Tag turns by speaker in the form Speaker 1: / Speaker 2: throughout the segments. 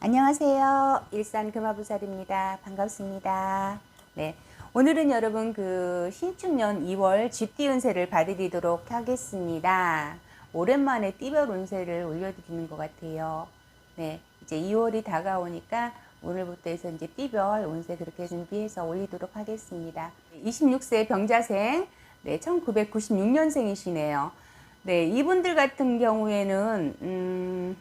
Speaker 1: 안녕하세요. 일산 금화부살입니다. 반갑습니다. 네. 오늘은 여러분 그 신축년 2월 쥐띠 운세를 봐드리도록 하겠습니다. 오랜만에 띠별 운세를 올려드리는 것 같아요. 네. 이제 2월이 다가오니까 오늘부터 해서 이제 띠별 운세 그렇게 준비해서 올리도록 하겠습니다. 26세 병자생, 네, 1996년생이시네요. 네, 이분들 같은 경우에는, 음,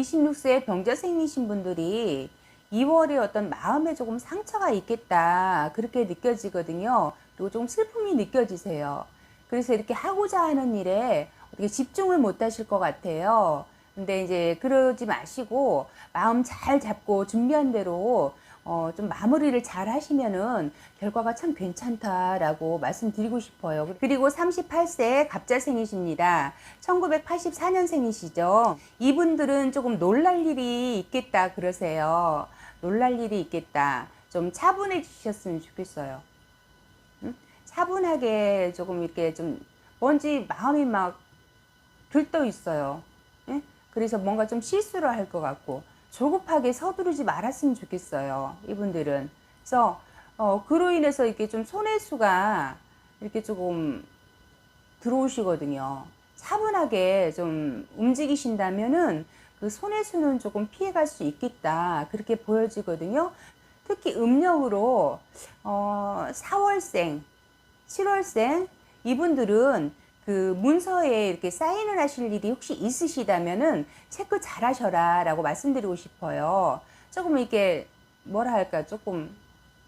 Speaker 1: 26세 병자생이신 분들이 2월에 어떤 마음에 조금 상처가 있겠다. 그렇게 느껴지거든요. 그리고 좀 슬픔이 느껴지세요. 그래서 이렇게 하고자 하는 일에 어떻게 집중을 못 하실 것 같아요. 근데 이제 그러지 마시고 마음 잘 잡고 준비한 대로 어, 좀 마무리를 잘 하시면은 결과가 참 괜찮다라고 말씀드리고 싶어요. 그리고 38세 갑자생이십니다. 1984년생이시죠. 이분들은 조금 놀랄 일이 있겠다 그러세요. 놀랄 일이 있겠다. 좀 차분해지셨으면 좋겠어요. 응? 차분하게 조금 이렇게 좀 뭔지 마음이 막 들떠 있어요. 예? 그래서 뭔가 좀 실수를 할 것 같고 조급하게 서두르지 말았으면 좋겠어요. 이분들은. 그래서 어, 그로 인해서 이렇게 좀 손해수가 이렇게 조금 들어오시거든요. 차분하게 좀 움직이신다면은 그 손해수는 조금 피해갈 수 있겠다. 그렇게 보여지거든요. 특히 음력으로 어, 4월생, 7월생 이분들은 그 문서에 이렇게 사인을 하실 일이 혹시 있으시다면은 체크 잘 하셔라 라고 말씀드리고 싶어요. 조금 이렇게 뭐라 할까 조금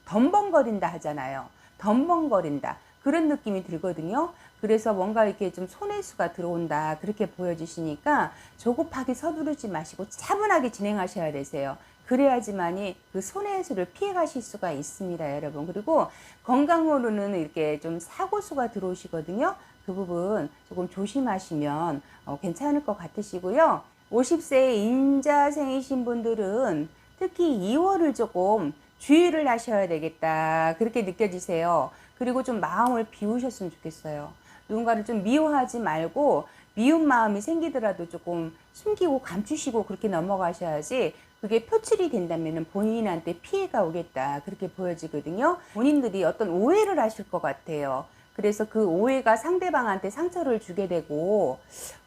Speaker 1: 덤벙거린다 하잖아요. 덤벙거린다. 그런 느낌이 들거든요. 그래서 뭔가 이렇게 좀 손해수가 들어온다. 그렇게 보여지시니까 조급하게 서두르지 마시고 차분하게 진행하셔야 되세요. 그래야지만이 그 손해수를 피해 가실 수가 있습니다, 여러분. 그리고 건강으로는 이렇게 좀 사고수가 들어오시거든요. 그 부분 조금 조심하시면 어, 괜찮을 것 같으시고요. 50세 인자생이신 분들은 특히 2월을 조금 주의를 하셔야 되겠다. 그렇게 느껴지세요. 그리고 좀 마음을 비우셨으면 좋겠어요. 누군가를 좀 미워하지 말고 미운 마음이 생기더라도 조금 숨기고 감추시고 그렇게 넘어가셔야지 그게 표출이 된다면 본인한테 피해가 오겠다. 그렇게 보여지거든요. 본인들이 어떤 오해를 하실 것 같아요. 그래서 그 오해가 상대방한테 상처를 주게 되고,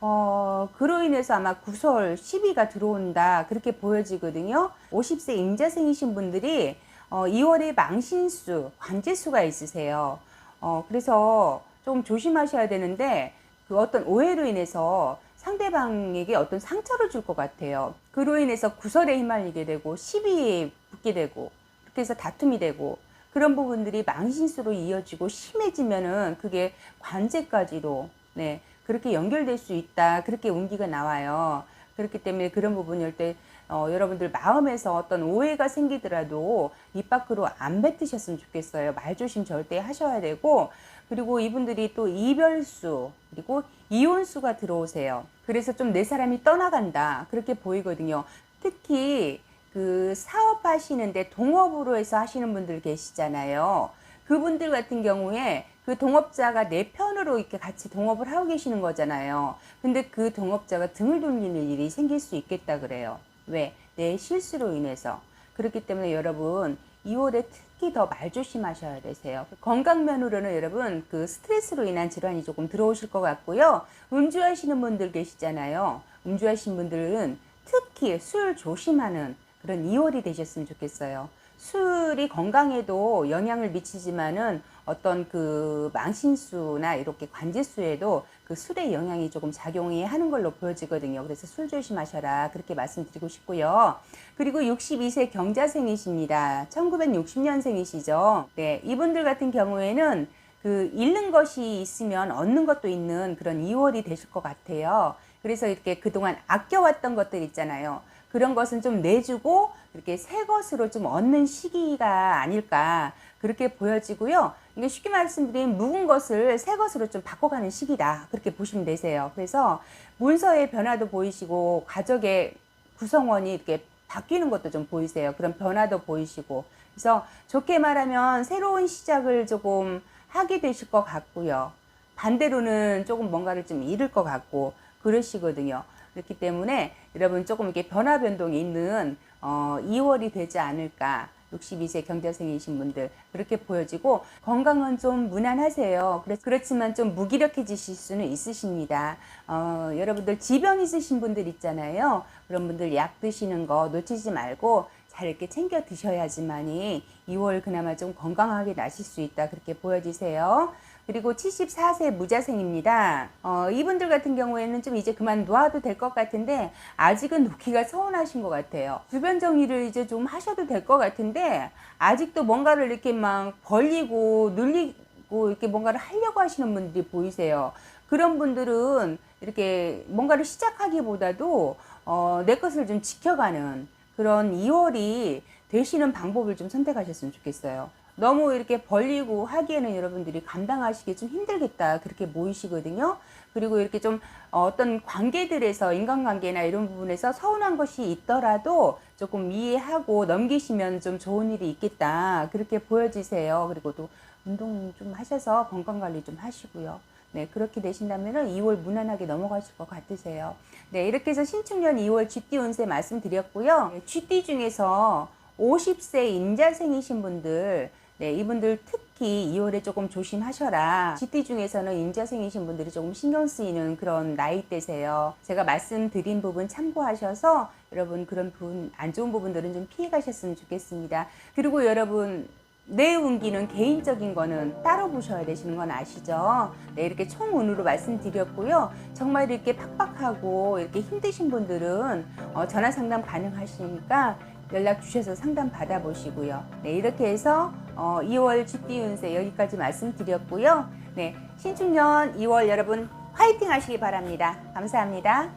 Speaker 1: 어, 그로 인해서 아마 구설, 시비가 들어온다. 그렇게 보여지거든요. 50세 임자생이신 분들이, 어, 2월에 망신수, 관제수가 있으세요. 어, 그래서 좀 조심하셔야 되는데, 그 어떤 오해로 인해서 상대방에게 어떤 상처를 줄 것 같아요. 그로 인해서 구설에 휘말리게 되고, 시비에 붙게 되고, 그렇게 해서 다툼이 되고, 그런 부분들이 망신수로 이어지고 심해지면은 그게 관제까지도 네 그렇게 연결될 수 있다. 그렇게 운기가 나와요. 그렇기 때문에 그런 부분일 때 어, 여러분들 마음에서 어떤 오해가 생기더라도 입 밖으로 안 뱉으셨으면 좋겠어요. 말조심 절대 하셔야 되고 그리고 이분들이 또 이별수 그리고 이혼수가 들어오세요. 그래서 좀 내 사람이 떠나간다. 그렇게 보이거든요. 특히 그 사업하시는데 동업으로 해서 하시는 분들 계시잖아요. 그분들 같은 경우에 그 동업자가 내 편으로 이렇게 같이 동업을 하고 계시는 거잖아요. 근데 그 동업자가 등을 돌리는 일이 생길 수 있겠다 그래요. 왜? 내 실수로 인해서. 그렇기 때문에 여러분 2월에 특히 더 말조심하셔야 되세요. 건강면으로는 여러분 그 스트레스로 인한 질환이 조금 들어오실 것 같고요. 음주하시는 분들 계시잖아요. 음주하신 분들은 특히 술 조심하는 그런 2월이 되셨으면 좋겠어요. 술이 건강에도 영향을 미치지만은 어떤 그 망신수나 이렇게 관제수에도 그 술의 영향이 조금 작용이 하는 걸로 보여지거든요. 그래서 술 조심하셔라. 그렇게 말씀드리고 싶고요. 그리고 62세 경자생이십니다. 1960년생이시죠. 네. 이분들 같은 경우에는 그 잃는 것이 있으면 얻는 것도 있는 그런 2월이 되실 것 같아요. 그래서 이렇게 그동안 아껴왔던 것들 있잖아요. 그런 것은 좀 내주고 이렇게 새 것으로 좀 얻는 시기가 아닐까 그렇게 보여지고요. 이게 쉽게 말씀드리면 묵은 것을 새 것으로 좀 바꿔가는 시기다 그렇게 보시면 되세요. 그래서 문서의 변화도 보이시고 가족의 구성원이 이렇게 바뀌는 것도 좀 보이세요. 그런 변화도 보이시고 그래서 좋게 말하면 새로운 시작을 조금 하게 되실 것 같고요. 반대로는 조금 뭔가를 좀 잃을 것 같고 그러시거든요. 그렇기 때문에 여러분 조금 이렇게 변화 변동이 있는 어, 2월이 되지 않을까. 62세 경자생이신 분들 그렇게 보여지고 건강은 좀 무난하세요. 그래서 그렇지만 좀 무기력해지실 수는 있으십니다. 어, 여러분들 지병 있으신 분들 있잖아요. 그런 분들 약 드시는 거 놓치지 말고 잘 이렇게 챙겨 드셔야지만이 2월 그나마 좀 건강하게 나실 수 있다 그렇게 보여지세요. 그리고 74세 무자생입니다. 어, 이분들 같은 경우에는 좀 이제 그만 놓아도 될 것 같은데 아직은 놓기가 서운하신 것 같아요. 주변 정리를 이제 좀 하셔도 될 것 같은데 아직도 뭔가를 이렇게 막 벌리고 늘리고 이렇게 뭔가를 하려고 하시는 분들이 보이세요. 그런 분들은 이렇게 뭔가를 시작하기보다도 어, 내 것을 좀 지켜가는 그런 2월이 되시는 방법을 좀 선택하셨으면 좋겠어요. 너무 이렇게 벌리고 하기에는 여러분들이 감당하시기 좀 힘들겠다 그렇게 보이시거든요. 그리고 이렇게 좀 어떤 관계들에서 인간관계나 이런 부분에서 서운한 것이 있더라도 조금 이해하고 넘기시면 좀 좋은 일이 있겠다 그렇게 보여지세요. 그리고 또 운동 좀 하셔서 건강 관리 좀 하시고요. 네, 그렇게 되신다면은 2월 무난하게 넘어가실 것 같으세요. 네, 이렇게 해서 신축년 2월 쥐띠 운세 말씀드렸고요. 네, 쥐띠 중에서 50세 임자생이신 분들, 네, 이분들 특히 2월에 조금 조심하셔라. 쥐띠 중에서는 임자생이신 분들이 조금 신경 쓰이는 그런 나이대세요. 제가 말씀드린 부분 참고하셔서 여러분 그런 부분, 안 좋은 부분들은 좀 피해 가셨으면 좋겠습니다. 그리고 여러분, 내 운기는 개인적인 거는 따로 보셔야 되시는 건 아시죠? 네, 이렇게 총운으로 말씀드렸고요. 정말 이렇게 팍팍하고 이렇게 힘드신 분들은 어, 전화 상담 가능하시니까 연락 주셔서 상담 받아보시고요. 네, 이렇게 해서 어, 2월 쥐띠 운세 여기까지 말씀드렸고요. 네, 신축년 2월 여러분 화이팅 하시기 바랍니다. 감사합니다.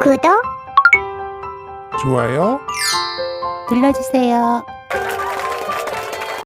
Speaker 2: 구독
Speaker 3: 좋아요
Speaker 2: 눌러주세요.